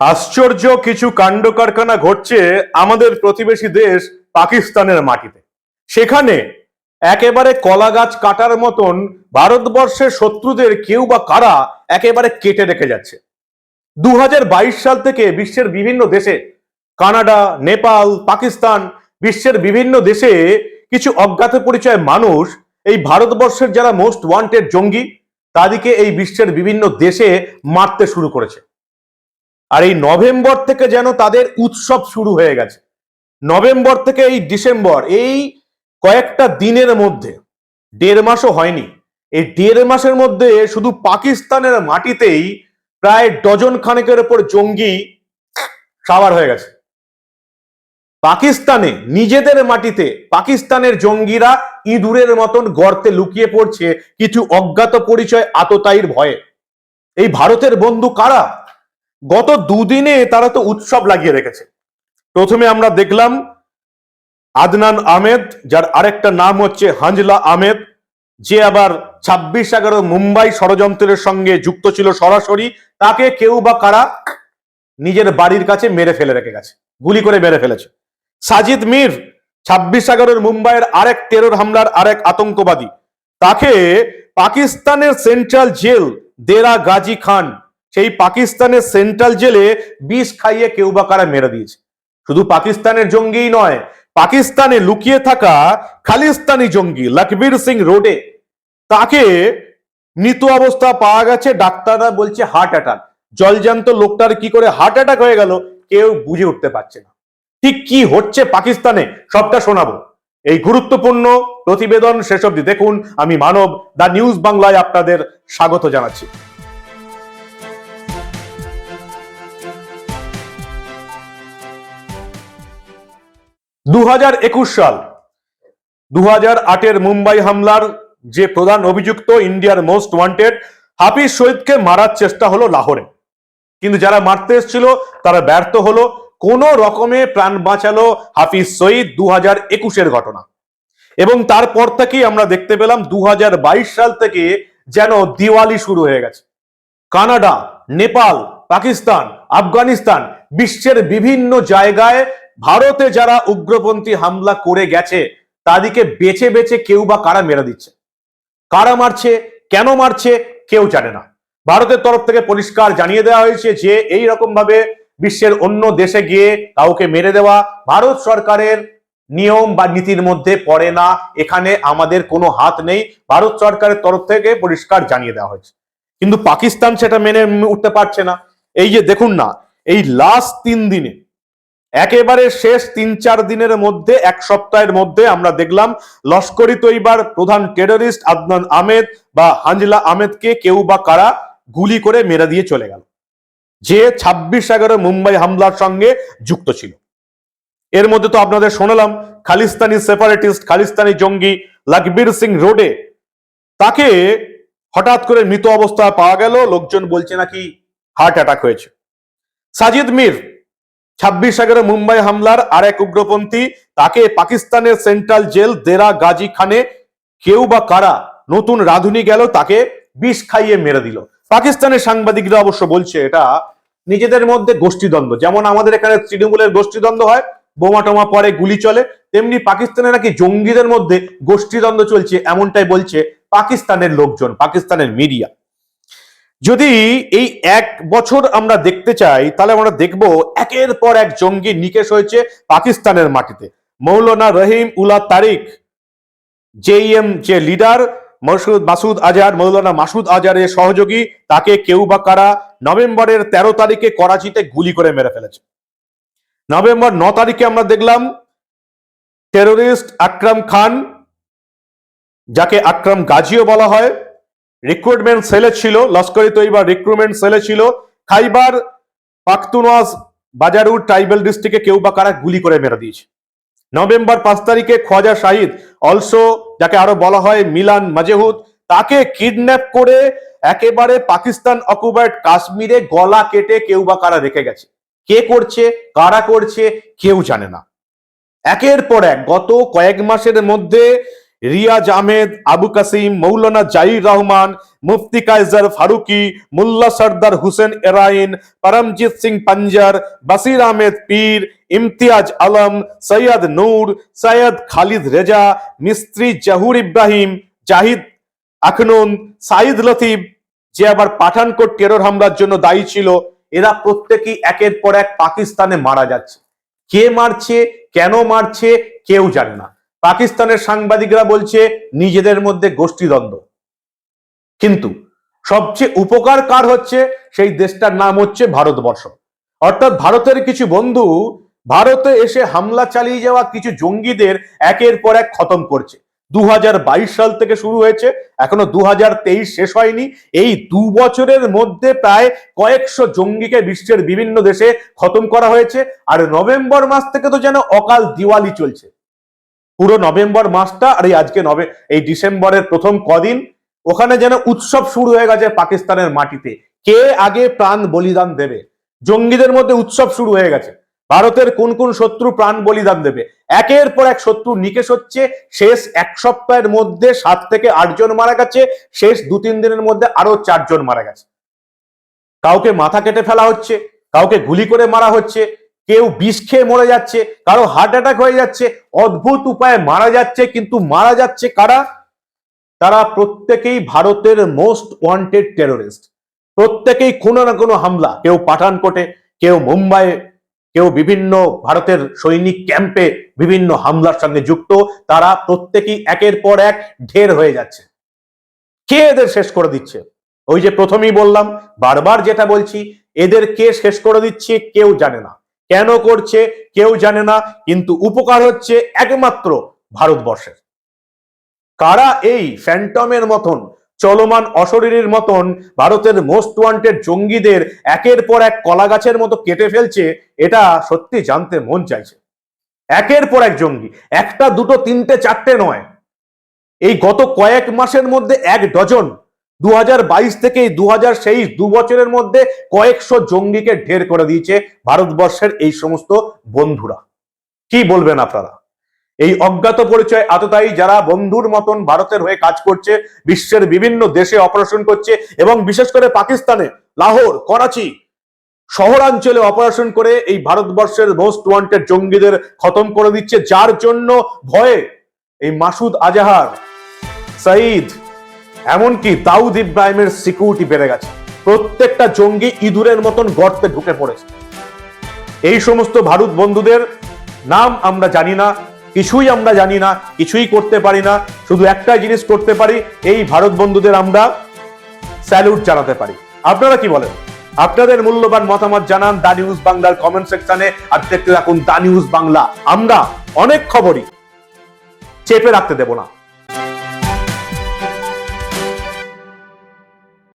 আশ্চর্য কিছু কাণ্ড কারখানা ঘটছে আমাদের প্রতিবেশী দেশ পাকিস্তানের মাটিতে। সেখানে একেবারে কলা গাছ কাটার মতন ভারতবর্ষের শত্রুদের কেউ বা কারা একেবারে কেটে রেখে যাচ্ছে। দু হাজার বাইশ সাল থেকে বিশ্বের বিভিন্ন দেশে, কানাডা, নেপাল, পাকিস্তান, বিশ্বের বিভিন্ন দেশে কিছু অজ্ঞাত পরিচয় মানুষ, এই ভারতবর্ষের যারা মোস্ট ওয়ান্টেড জঙ্গি, তাদেরকে এই বিশ্বের বিভিন্ন দেশে মারতে শুরু করেছে। আর এই নভেম্বর থেকে যেন তাদের উৎসব শুরু হয়ে গেছে। নভেম্বর থেকে এই ডিসেম্বর, এই কয়েকটা দিনের মধ্যে, দেড় মাসও হয়নি, এই দেড় মাসের মধ্যে শুধু পাকিস্তানের মাটিতেই প্রায় ডজন খানেকের উপর জঙ্গি সাবার হয়ে গেছে। পাকিস্তানে নিজেদের মাটিতে পাকিস্তানের জঙ্গিরা ইঁদুরের মতন গর্তে লুকিয়ে পড়ছে, কিছু অজ্ঞাত পরিচয় আততায়ীর ভয়ে। এই ভারতের বন্ধু কারা? গত দুদিনে তারা তো উৎসব লাগিয়ে রেখেছে। প্রথমে আমরা দেখলাম আদনান আহমেদ, যার আরেকটা নাম হচ্ছে হাঞ্জলা আহমেদ, যে আবার ছাব্বিশ এগারো মুম্বাই ষড়যন্ত্রের সঙ্গে যুক্ত ছিল সরাসরি, তাকে কেউ বা কারা নিজের বাড়ির কাছে মেরে ফেলে রেখে গেছে, গুলি করে মেরে ফেলেছে। সাজিদ মির, ছাব্বিশ এগারোর মুম্বাইয়ের আরেক টেরর হামলার আরেক আতঙ্কবাদী, তাকে পাকিস্তানের সেন্ট্রাল জেল দেরা গাজী খান সেই পাকিস্তানের সেন্ট্রাল জেলে বিষ খাইয়ে কেউ বা কারা মেরে দিয়েছে? শুধু পাকিস্তানের জঙ্গিই নয়, পাকিস্তানে লুকিয়ে থাকা খালিস্তানি জঙ্গি লকবীর সিং রোডে, তাকে মৃত অবস্থা পাওয়া গেছে, ডাক্তাররা বলছে হার্ট অ্যাটাক জলজান্ত লোকটার কি করে হার্ট অ্যাটাক হয়ে গেল, কেউ বুঝে উঠতে পারছে না। ঠিক কি হচ্ছে পাকিস্তানে? সবটা শোনাবো। এই গুরুত্বপূর্ণ প্রতিবেদন শেষ অবধি দেখুন। আমি মানব দা নিউজ বাংলায় আপনাদের স্বাগত জানাচ্ছি। দু হাজার একুশ সাল দু হাজার আটের মুম্বাই হামলার যে প্রধান অভিযুক্ত ইন্ডিয়ার মোস্ট ওয়ান্টেড, হাফিজ শহীদকে মারার চেষ্টা হলো লাহোরে। কিন্তু যারা মারতে এসেছিল, তারা ব্যর্থ হলো। কোন রকমে প্রাণ বাঁচালো হাফিজ শহীদ দু হাজার একুশের ঘটনা। এবং তারপর থেকেই আমরা দেখতে পেলাম দু হাজার বাইশ সাল থেকে যেন দিওয়ালি শুরু হয়ে গেছে। কানাডা, নেপাল, পাকিস্তান, আফগানিস্তান বিশ্বের বিভিন্ন জায়গায় ভারতে যারা উগ্রপন্থী হামলা করে গেছে, তাদেরকে বেছে বেছে কেউ বা কারা মেরে দিচ্ছে? কারা মারছে? কেন মারছে? কেউ জানে না। ভারতের তরফ থেকে পরিষ্কার জানিয়ে দেওয়া হয়েছে যে, এই রকম ভাবে বিশ্বের অন্য দেশে গিয়ে কাউকে মেরে দেওয়া ভারত সরকারের নিয়ম বা নীতির মধ্যে পড়ে না। এখানে আমাদের কোনো হাত নেই। ভারত সরকারের তরফ থেকে পরিষ্কার জানিয়ে দেওয়া হয়েছে। কিন্তু পাকিস্তান সেটা মেনে উঠতে পারছে না। এই যে দেখুন না, এই লাস্ট তিন দিনে একেবারে শেষ তিন চার দিনের মধ্যে, এক সপ্তাহের মধ্যে আমরা দেখলাম লস্করি তৈবার প্রধান টেররিস্ট আদনান আহমেদ বা হাঞ্জলা আহমেদকে কেউ বা কারা গুলি করে মেরে দিয়ে চলে গেল। যে ছাব্বিশ এগারো মুম্বাই হামলার সঙ্গে যুক্ত ছিল। এর মধ্যে তো আপনাদের শোনালাম, খালিস্তানি সেপারেটিস্ট খালিস্তানি জঙ্গি লাকবীর সিং রোডে তাকে হঠাৎ করে মৃত অবস্থায় পাওয়া গেল। লোকজন বলছে নাকি হার্ট অ্যাটাক হয়েছে। সাজিদ মির ছাব্বিশ এগারো মুম্বাই হামলার আর এক উগ্রপন্থী, তাকে পাকিস্তানের সেন্ট্রাল জেল দেরা গাজী খানে কেউ বা কারা নতুন রাধুনি গেল, তাকে বিষ খাইয়ে মেরে দিল। পাকিস্তানের সাংবাদিকরা অবশ্য বলছে, এটা নিজেদের মধ্যে গোষ্ঠীদ্বন্দ্ব। যেমন আমাদের এখানে তৃণমূলের গোষ্ঠীদ্বন্দ্ব হয়, বোমা টোমা পরে গুলি চলে, তেমনি পাকিস্তানে নাকি জঙ্গিদের মধ্যে গোষ্ঠীদ্বন্দ্ব চলছে, এমনটাই বলছে পাকিস্তানের লোকজন, পাকিস্তানের মিডিয়া। যদি এই এক বছর আমরা দেখতে চাই, তাহলে আমরা দেখব একের পর এক জঙ্গি নিকেশ হয়েছে পাকিস্তানের মাটিতে। মৌলানা রহিম উলা তারিক জেইএম যে লিডার মসুদ মাসুদ আজহার, মৌলানা মাসুদ আজহারের সহযোগী, তাকে কেউ বা কারা নভেম্বরের তেরো তারিখে করাচিতে গুলি করে মেরে ফেলেছে। নভেম্বর ন তারিখে আমরা দেখলাম টেরোরিস্ট আকরাম খান, যাকে আকরাম গাজীও বলা হয় রিক্রুটমেন্ট সেলে ছিল লস্করি তৈবা রিক্রুটমেন্ট সেলে ছিল। খাইবার পাখতুনওয়াজ বাজারু ট্রাইবেল ডিস্ট্রিক্টে কেউ বা কারা গুলি করে মেরে দিয়েছে। নভেম্বর পাঁচ তারিখে খোয়াজা শাহিদ অলসো যাকে আরও বলা হয় মিলান মাজেহুদ, তাকে কিডন্যাপ করে একেবারে পাকিস্তান অকুপাইড কাশ্মীরে গলা কেটে কেউ বা কারা রেখে গেছে। কে করছে, কারা করছে, কেউ জানে না। একের পর এক গত কয়েক মাসের মধ্যে রিয়াজ আহমেদ, আবু কাসিম, মৌলানা জাহির রহমান, মুফতি কাইজার ফারুকি, মুল্লা সর্দার হুসেন এরাইন, পরমজিৎ সিং পাঞ্জার, বাসির আহমেদ পীর, ইমতিয়াজ আলম, সৈয়দ নূর, সৈয়দ খালিদ রেজা, মিস্ত্রি জাহুর ইব্রাহিম, জাহিদ আখনুন সাইদ লতিফ, যে আবার পাঠানকোট টেরর হামলার জন্য দায়ী ছিল, এরা প্রত্যেকেই একের পর এক পাকিস্তানে মারা যাচ্ছে। কে মারছে, কেন মারছে, কেউ জানে না। পাকিস্তানের সাংবাদিকরা বলছে, নিজেদের মধ্যে গোষ্ঠীদ্বন্দ্ব কিন্তু সবচেয়ে উপকার কার হচ্ছে? সেই দেশটার নাম হচ্ছে ভারতবর্ষ। অর্থাৎ ভারতের কিছু বন্ধু ভারতে এসে হামলা চালিয়ে যাওয়া কিছু জঙ্গিদের একের পর এক খতম করছে। দু হাজার বাইশ সাল থেকে শুরু হয়েছে, এখনও দু হাজার তেইশ শেষ হয়নি। এই দু বছরের মধ্যে প্রায় কয়েকশো জঙ্গিকে বিশ্বের বিভিন্ন দেশে খতম করা হয়েছে। আর নভেম্বর মাস থেকে তো যেন অকাল দিওয়ালি চলছে। নভেম্বর মাসটা আর এই আজকে নভে, এই ডিসেম্বরের প্রথম কদিন ওখানে যেন উৎসব শুরু হয়ে গেছে পাকিস্তানের মাটিতে। কে আগে প্রাণ বলিদান দেবে? জঙ্গিদের মধ্যে উৎসব শুরু হয়ে গেছে। ভারতের কোন কোন শত্রু প্রাণ বলিদান দেবে? একের পর এক শত্রু নিকেশ হচ্ছে, শেষ এক সপ্তাহের মধ্যে সাত থেকে আটজন মারা গেছে, শেষ দু তিন দিনের মধ্যে আরও চারজন মারা গেছে। কাউকে মাথা কেটে ফেলা হচ্ছে, কাউকে গুলি করে মারা হচ্ছে কেউ বিষ খেয়ে মরে যাচ্ছে, কারও হার্ট অ্যাটাক হয়ে যাচ্ছে, অদ্ভুত উপায়ে মারা যাচ্ছে, কিন্তু মারা যাচ্ছে কারা? তারা প্রত্যেকেই ভারতের মোস্ট ওয়ান্টেড টেরোরিস্ট প্রত্যেকেই কোনো না কোনো হামলা, কেউ পাঠানকোটে, কেউ মুম্বাইয়ে কেউ বিভিন্ন ভারতের সৈনিক ক্যাম্পে বিভিন্ন হামলার সঙ্গে যুক্ত, তারা প্রত্যেকেই একের পর এক ঢের হয়ে যাচ্ছে। কে এদের শেষ করে দিচ্ছে? ওই যে প্রথমেই বললাম, বারবার যেটা বলছি, এদের কে শেষ করে দিচ্ছে কেউ জানে না। কেন করছে কেউ জানে না, কিন্তু উপকার হচ্ছে একমাত্র ভারতবর্ষের। কারা এই ফ্যান্টমের মতন, চলমান অশরীরীর মতন ভারতের মোস্ট ওয়ান্টেড জঙ্গিদের একের পর এক কলা গাছের মতো কেটে ফেলছে, এটা সত্যি জানতে মন চাইছে। একের পর এক জঙ্গি, একটা, দুটো, তিনটে, চারটে নয়। এই গত কয়েক মাসের মধ্যে এক ডজন দু থেকে দু হাজার সেই দু বছরের মধ্যে কয়েকশো জঙ্গিকে ঢের করে দিয়েছে ভারতবর্ষের এই সমস্ত বন্ধুরা। কি বলবেন আপনারা? এই অজ্ঞাত পরিচয় আততায়ী যারা বন্ধুর মতন ভারতের হয়ে কাজ করছে, বিশ্বের বিভিন্ন দেশে অপারেশন করছে এবং বিশেষ করে পাকিস্তানে, লাহোর, করাচি শহরাঞ্চলে অপারেশন করে এই ভারতবর্ষের মোস্ট ওয়ান্টেড জঙ্গিদের খতম করে দিচ্ছে, যার জন্য ভয়ে এই মাসুদ আজাহার সাইদ এমনকি দাউদ ইব্রাহিমের সিকিউরিটি বেড়ে গেছে। প্রত্যেকটা জঙ্গি ইঁদুরের মতন গর্তে ঢুকে পড়েছে। এই সমস্ত ভারত বন্ধুদের নাম আমরা জানি না, কিছুই আমরা জানি না, কিছুই করতে পারি না, শুধু একটাই জিনিস করতে পারি, এই ভারত বন্ধুদের আমরা স্যালুট জানাতে পারি। আপনারা কি বলেন? আপনাদের মূল্যবান মতামত জানান দা নিউজ বাংলার কমেন্ট সেকশনে আর দেখতে থাকুন দা নিউজ বাংলা। আমরা অনেক খবরই চেপে রাখতে দেব না।